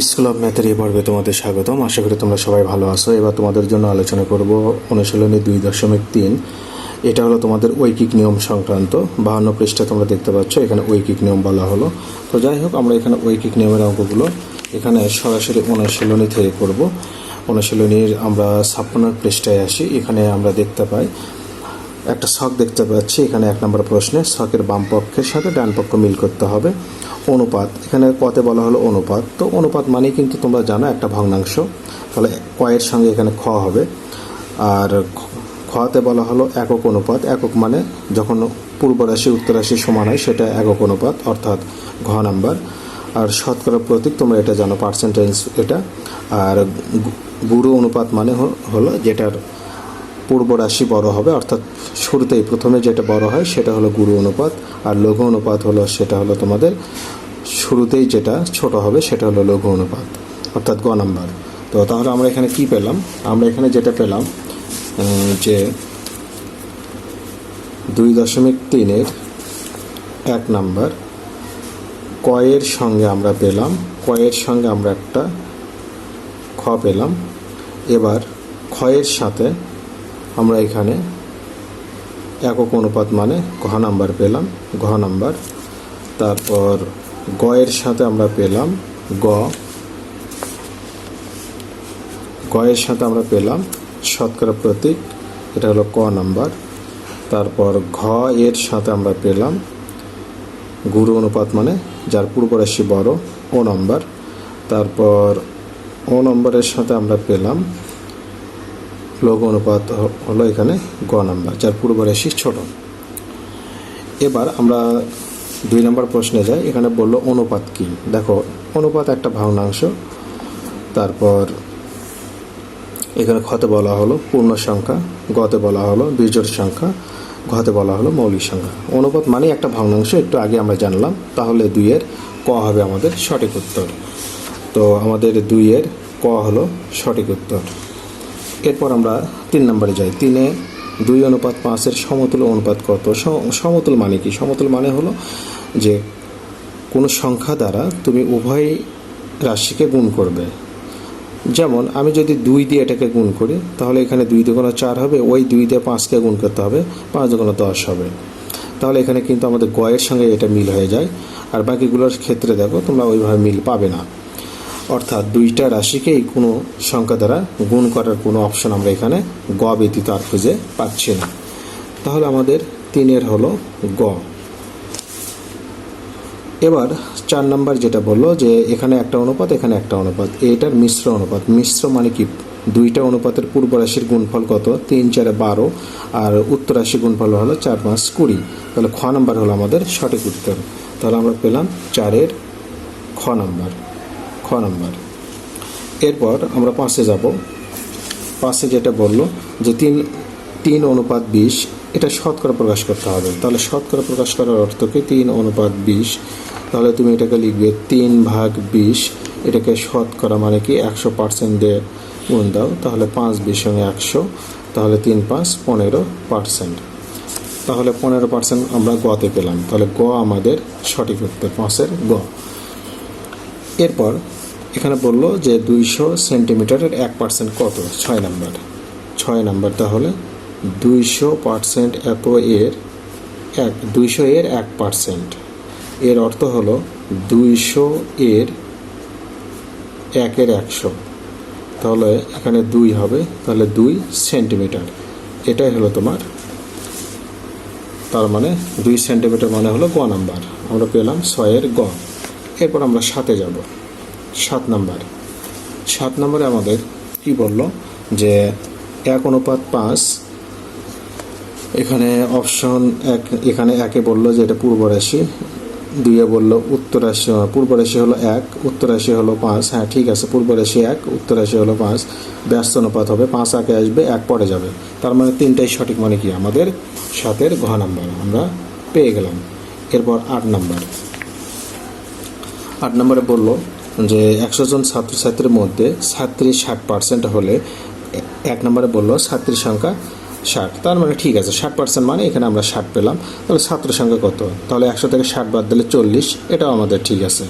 School of ম্যাথের এই পর্বে তোমাদের স্বাগতম। আশা করি তোমরা সবাই ভালো আছো। এবার তোমাদের জন্য আলোচনা করব অনুশীলনী দুই দশমিক তিন। এটা হলো তোমাদের ঐকিক নিয়ম সংক্রান্ত। বাহান্ন পৃষ্ঠা তোমরা দেখতে পাচ্ছ, এখানে ঐকিক নিয়ম বলা হলো। তো যাই হোক, আমরা এখানে ঐকিক নিয়মের অঙ্কগুলো এখানে সরাসরি অনুশীলনী থেকে করব। অনুশীলনীর আমরা ছাপ্পান্ন পৃষ্ঠায় আসি। এখানে আমরা দেখতে পাই একটা ছক দেখতে পাচ্ছি, এখানে এক নম্বর প্রশ্নে ছকের বাম পক্ষের সাথে ডান পক্ষ মিল করতে হবে। অনুপাত, এখানে কতে বলা হলো অনুপাত। তো অনুপাত মানে কিন্তু তোমরা জানো একটা ভগ্নাংশ, তাহলে কয়ের সঙ্গে এখানে খ হবে। আর খতে বলা হলো একক অনুপাত। একক মানে যখন পূর্ব রাশি, উত্তর রাশি সমান হয়, সেটা একক অনুপাত, অর্থাৎ ঘ নাম্বার। আর শতকরা প্রতীক, তোমরা এটা জানো পার্সেন্টেজ এটা। আর গুরু অনুপাত মানে হলো যেটার পূর্ব রাশি বড় হবে, অর্থাৎ শুরুতেই প্রথমে যেটা বড় হয় সেটা হলো গুরু অনুপাত, আর লঘু অনুপাত হলো সেটা হলো তোমাদের শুরুতেই যেটা ছোট হবে সেটা হলো লঘু অনুপাত, অর্থাৎ গ নাম্বার। তো তাহলে আমরা এখানে কি পেলাম? আমরা এখানে যেটা পেলাম যে দুই দশমিক তিনের এক নাম্বার, কয়ের সঙ্গে আমরা পেলাম, কয়ের সঙ্গে আমরা একটা খ পেলাম, এবার ক্ষয়ের সাথে আমরা এখানে একক অনুপাত মানে ঘ নাম্বার পেলাম, ঘ নাম্বার। তারপর গয়ের সাথে আমরা পেলাম গ। গয়ের সাথে আমরা পেলাম শতকরা প্রতীক, এটা হলো ক নাম্বার। তারপর ঘ এর সাথে আমরা পেলাম গুরু অনুপাত মানে যার পূর্ব রাশি বড়, ও নম্বর। তারপর ও নম্বরের সাথে আমরা পেলাম লঘু অনুপাত হলো এখানে গ নাম্বার, যার পূর্ব রাশি ছোট। এবার আমরা দুই নম্বর প্রশ্নে যাই, এখানে বলল অনুপাত কি? দেখো, অনুপাত একটা ভগ্নাংশ, তারপর এখানে ক্ষতে বলা হলো পূর্ণ সংখ্যা, গতে বলা হলো বিজোড় সংখ্যা, ঘতে বলা হলো মৌলিক সংখ্যা। অনুপাত মানে একটা ভগ্নাংশ, একটু আগে আমরা জানলাম, তাহলে দুইয়ের ক হবে আমাদের সঠিক উত্তর। তো আমাদের দুইয়ের ক হলো সঠিক উত্তর। এরপর আমরা তিন নম্বরে যাই। তিনে দুই অনুপাত পাঁচের সমতুল অনুপাত কত? সমতুল মানে কি? সমতুল মানে হলো যে কোনো সংখ্যা দ্বারা তুমি উভয় রাশিকে গুণ করবে। যেমন আমি যদি দুই দিয়ে এটাকে গুণ করি, তাহলে এখানে দুই দুগুণ চার হবে, ওই দুই দিয়ে পাঁচকে গুণ করতে হবে, পাঁচ দুগুণ দশ হবে। তাহলে এখানে কিন্তু আমাদের গয়ের সঙ্গে এটা মিল হয়ে যায়। আর বাকিগুলোর ক্ষেত্রে দেখো, তোমরা ওইভাবে মিল পাবে না। অর্থাৎ দুইটা রাশিকেই কোনো সংখ্যা দ্বারা গুণ করার কোনো অপশন আমরা এখানে গ ব্যতীত আর খুঁজে পাচ্ছি না। তাহলে আমাদের তিনের হলো গ। এবার চার নাম্বার যেটা বলল যে এখানে একটা অনুপাত, এখানে একটা অনুপাত। এটার মিশ্র অনুপাত। মিশ্র মানে কি? দুইটা অনুপাতের পূর্ব রাশির গুণফল কত? তিন, চারে বারো। আর উত্তর রাশির গুণফল হলো চার, পাঁচ, কুড়ি। তাহলে খ নাম্বার হলো আমাদের সঠিক উত্তর। তাহলে আমরা পেলাম চারের খ নাম্বার। খ নাম্বার। এরপর আমরা পাঁচে যাব। পাঁচে যেটা বলল যে তিন তিন অনুপাত বিশ, এটা শতকরা প্রকাশ করতে হবে। তাহলে শতকরা প্রকাশ করার অর্থ কি? তিন অনুপাত বিশ, তাহলে তুমি এটাকে লিখবে তিন ভাগ বিশ, এটাকে শতকরা মানে কি? একশো পার্সেন্ট দিয়ে গুণ দাও। তাহলে পাঁচ বিশ সঙ্গে একশো, তাহলে তিন পাঁচ, পনেরো পার্সেন্ট। তাহলে পনেরো পার্সেন্ট আমরা গতে পেলাম। তাহলে গ আমাদের সঠিক উত্তর, পাঁচের গ। এরপর এখানে বলল যে দুইশো সেন্টিমিটারের এক পার্সেন্ট কত? ছয় নাম্বার। ছয় নাম্বার তাহলে দুইশো পার্সেন্ট এত এর এক, দুইশো এর এক পার্সেন্ট। এর অর্থ হলো দুইশো এর একের একশো। তাহলে এখানে দুই হবে, তাহলে দুই সেন্টিমিটার। এটাই হলো তোমার, তার মানে দুই সেন্টিমিটার মানে হলো গ নাম্বার। আমরা পেলাম ছয়ের গ। এরপর আমরা সাতে যাব। সাত নাম্বার। সাত নম্বরে আমাদের কি বলল? যে এক অনুপাত পাঁচ, এখানে অপশন এক, এখানে একে বলল যে এটা পূর্ব রাশি দুইয়ে বলল উত্তর রাশি, পূর্ব রাশি হলো এক, উত্তর রাশি হলো পাঁচ। হ্যাঁ ঠিক আছে, পূর্ব রাশি এক, উত্তর রাশি হলো পাঁচ। ব্যস্ত অনুপাত হবে, পাঁচ আগে আসবে, এক পরে যাবে। তার মানে তিনটাই সঠিক মানে কি? আমাদের সাতের ঘ নাম্বার আমরা পেয়ে গেলাম। এরপর আট নাম্বার। আট নম্বরে বলল যে একশো জন ছাত্রছাত্রীর মধ্যে ছাত্রী ষাট পার্সেন্ট হলে এক নম্বরে বলল ছাত্রীর সংখ্যা ষাট। তার মানে ঠিক আছে, ষাট পার্সেন্ট মানে এখানে আমরা ষাট পেলাম। তাহলে ছাত্র সংখ্যা কত? তাহলে একশো থেকে ষাট বাদ দিলে চল্লিশ, এটাও আমাদের ঠিক আছে।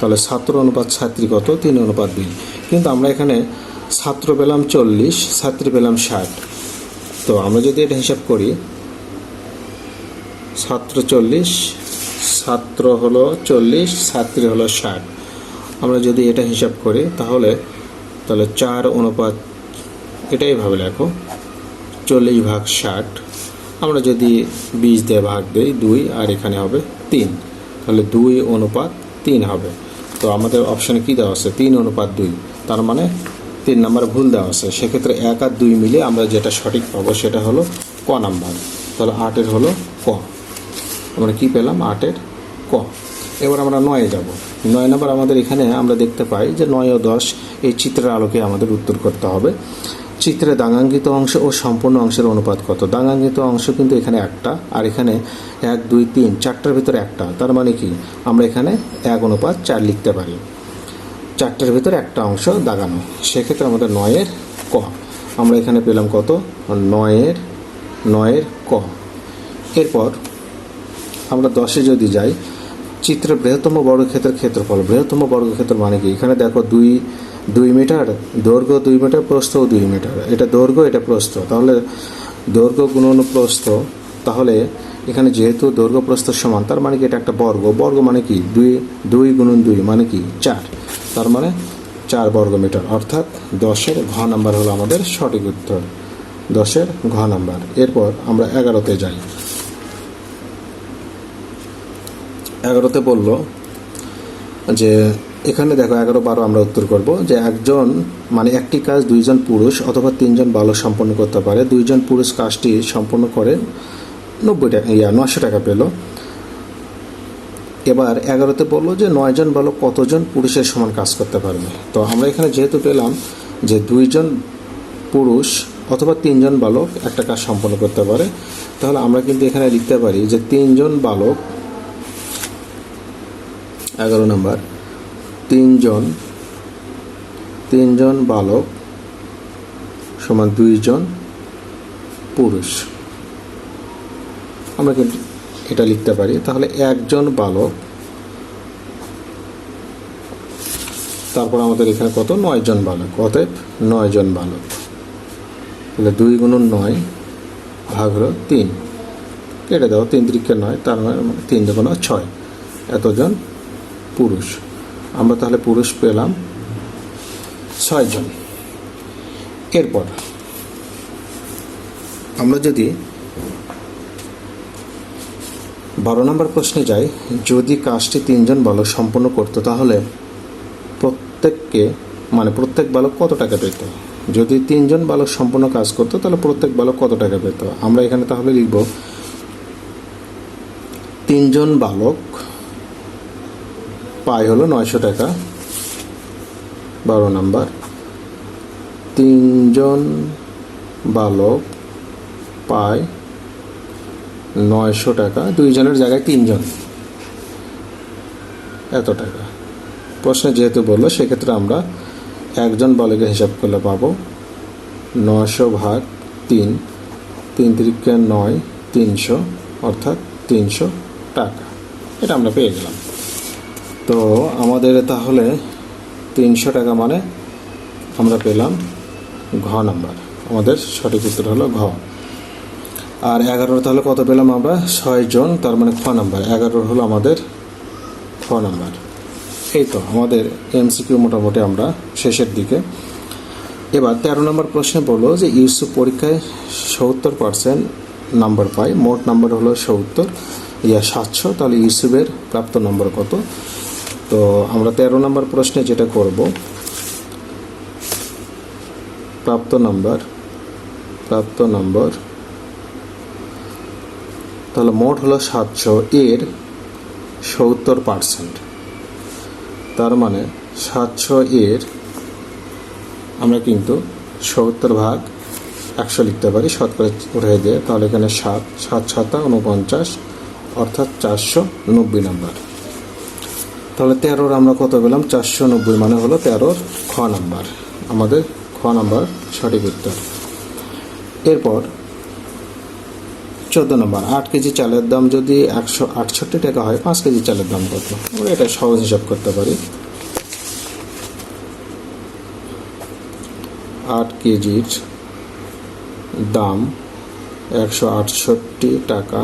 তাহলে ছাত্র অনুপাত ছাত্রী কত? তিন অনুপাত দুই। কিন্তু আমরা এখানে ছাত্র পেলাম চল্লিশ, ছাত্রী পেলাম ষাট। তো আমরা যদি এটা হিসাব করি, ছাত্র চল্লিশ ছাত্র হলো চল্লিশ, ছাত্রী হলো ষাট। আমরা যদি এটা হিসাব করি, তাহলে তাহলে চার অনুপাত, এটাই ভাবে লেখো, চল্লিশ ভাগ ষাট। আমরা যদি বিশ দিয়ে ভাগ দিই, দুই, আর এখানে হবে তিন। তাহলে দুই অনুপাত তিন হবে। তো আমাদের অপশানে কী দেওয়া আছে? তিন অনুপাত দুই। তার মানে তিন নাম্বার ভুল দেওয়া আছে। সেক্ষেত্রে এক আর দুই মিলে আমরা যেটা সঠিক পাবো সেটা হলো ক নাম্বার। তাহলে আটের হলো ক। আমরা কি পেলাম? আটের এবার আমরা নয়ে যাব। নয় নম্বর আমাদের এখানে আমরা দেখতে পাই যে নয় ও দশ এই চিত্রের আলোকে আমাদের উত্তর করতে হবে। চিত্রে দাঙ্গাঙ্কিত অংশ ও সম্পূর্ণ অংশের অনুপাত কত? দাঙ্গাঙ্কিত অংশ কিন্তু এখানে একটা, আর এখানে এক, দুই, তিন, চারটার ভিতরে একটা। তার মানে কি? আমরা এখানে এক অনুপাত চার লিখতে পারি। চারটার ভিতরে একটা অংশ দাগানো। সেক্ষেত্রে আমাদের নয়ের ক। আমরা এখানে পেলাম কত? নয়ের নয়ের ক। এরপর আমরা দশে যদি যাই চিত্রের বৃহত্তম বর্গক্ষেত্রের ক্ষেত্রফল। বৃহত্তম বর্গক্ষেত্র মানে কি? এখানে দেখো দুই দুই মিটার, দৈর্ঘ্য দুই মিটার প্রস্থ দুই মিটার। এটা দৈর্ঘ্য, এটা প্রস্থ। তাহলে দৈর্ঘ্য গুণন প্রস্থ, তাহলে এখানে যেহেতু দৈর্ঘ্য, প্রস্থ সমান, তার মানে কি এটা একটা বর্গ? বর্গ মানে কি? দুই দুই গুণন দুই মানে কি? চার। তার মানে চার বর্গ মিটার। অর্থাৎ দশের ঘ নাম্বার হলো আমাদের সঠিক উত্তর। দশের ঘ নাম্বার। এরপর আমরা এগারোতে যাই। এগারোতে বলল যে, এখানে দেখো এগারো বারো আমরা উত্তর করব যে, একজন মানে একটি কাজ দুইজন পুরুষ অথবা তিনজন বালক সম্পন্ন করতে পারে। দুইজন পুরুষ কাজটি সম্পন্ন করে নব্বই টাকা, ইয়া নশো টাকা পেল। এবার এগারোতে বলল যে, নয়জন বালক কতজন পুরুষের সমান কাজ করতে পারবে? তো আমরা এখানে যেহেতু পেলাম যে, দুইজন পুরুষ অথবা তিনজন বালক একটা কাজ সম্পন্ন করতে পারে, তাহলে আমরা কিন্তু এখানে লিখতে পারি যে, তিনজন বালক এগারো নম্বর। তিনজন তিনজন বালক সমান দুইজন পুরুষ। আমরা কিন্তু এটা লিখতে পারি। তাহলে একজন বালক, তারপর আমাদের এখানে কত? নয়জন বালক। অতএব নয়জন বালক। তাহলে দুই গুণন নয় ভাগ হলো তিন। কেটে দাও, তিন তিরিকে নয়, তার মানে তিন দুগুণ ছয়। এতজন পুরুষ। আমরা তাহলে পুরুষ পেলাম ছয়জন এরপর আমরা যদি বারো নম্বর প্রশ্নে যাই, যদি কাজটি তিনজন বালক সম্পন্ন করতো, তাহলে প্রত্যেককে মানে প্রত্যেক বালক কত টাকা পেত? যদি তিনজন বালক সম্পূর্ণ কাজ করতো, তাহলে প্রত্যেক বালক কত টাকা পেত? আমরা এখানে তাহলে লিখব, তিনজন বালক পায় হলো নয়শো টাকা। বারো নাম্বার। তিনজন বালক পায় নয়শো টাকা। দুইজনের জায়গায় তিনজন। এত টাকা। প্রশ্নে যেহেতু বলল, সেক্ষেত্রে আমরা একজন বালকের হিসাব করলে পাবো নশো ভাগ তিন। তিন তিরিকে নয়, তিনশো, অর্থাৎ তিনশো টাকা। এটা আমরা পেয়ে গেলাম। তো আমাদের তাহলে তিনশো টাকা মানে আমরা পেলাম ঘ নাম্বার। আমাদের সঠিক উত্তর হলো ঘ। আর এগারোর তাহলে কত পেলাম আমরা? ছয় জন, তার মানে খ নাম্বার। এগারোর হলো আমাদের খ নাম্বার। এই তো আমাদের এমসিকিউ মোটামুটি আমরা শেষের দিকে। এবার তেরো নম্বর প্রশ্নে বলল যে ইউসুফ পরীক্ষায় সত্তর পার্সেন্ট নাম্বার পায়। মোট নাম্বার হলো সত্তর, ইয়া সাতশো। তাহলে ইউসুফের প্রাপ্ত নম্বর কত? তো আমরা তেরো নম্বর প্রশ্নে যেটা করব, প্রাপ্ত নাম্বার, প্রাপ্ত নম্বর, তাহলে মোট হলো সাতশো এর সত্তর পার্সেন্ট। তার মানে সাতশো এর আমরা কিন্তু সত্তর ভাগ একশো লিখতে পারি, শতকরা উঠে দিয়ে। তাহলে এখানে সাত সাত সাতা, উনপঞ্চাশ, অর্থাৎ চারশো নব্বই নাম্বার। তাহলে তেরোর আমরা কত পেলাম? চারশো নব্বই মানে হলো তেরোর খ নাম্বার। আমাদের খ নাম্বার সঠিক উত্তর। এরপর চোদ্দ নম্বর। আট কেজি চালের দাম যদি একশো আটষট্টি টাকা হয়, পাঁচ কেজি চালের দাম কত? আমরা এটা সহজ হিসাব করতে পারি। আট কেজির দাম একশো আটষট্টি টাকা।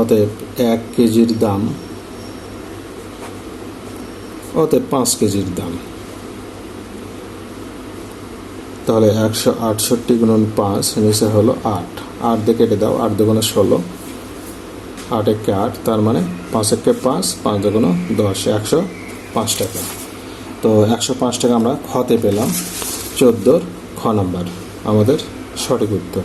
অতএব এক কেজির দাম। অতএব পাঁচ কেজির দাম। তাহলে একশো আটষট্টি গুণন পাঁচ নিচে হলো আট। আট দিয়ে কেটে দাও, আট দুগুণে ষোলো। আট একে আট, তার মানে পাঁচ একে পাঁচ পাঁচ দুগুণ দশ, একশো পাঁচ টাকা। তো একশো পাঁচ টাকা আমরা খতে পেলাম। চোদ্দোর খ নাম্বার, আমাদের সঠিক উত্তর।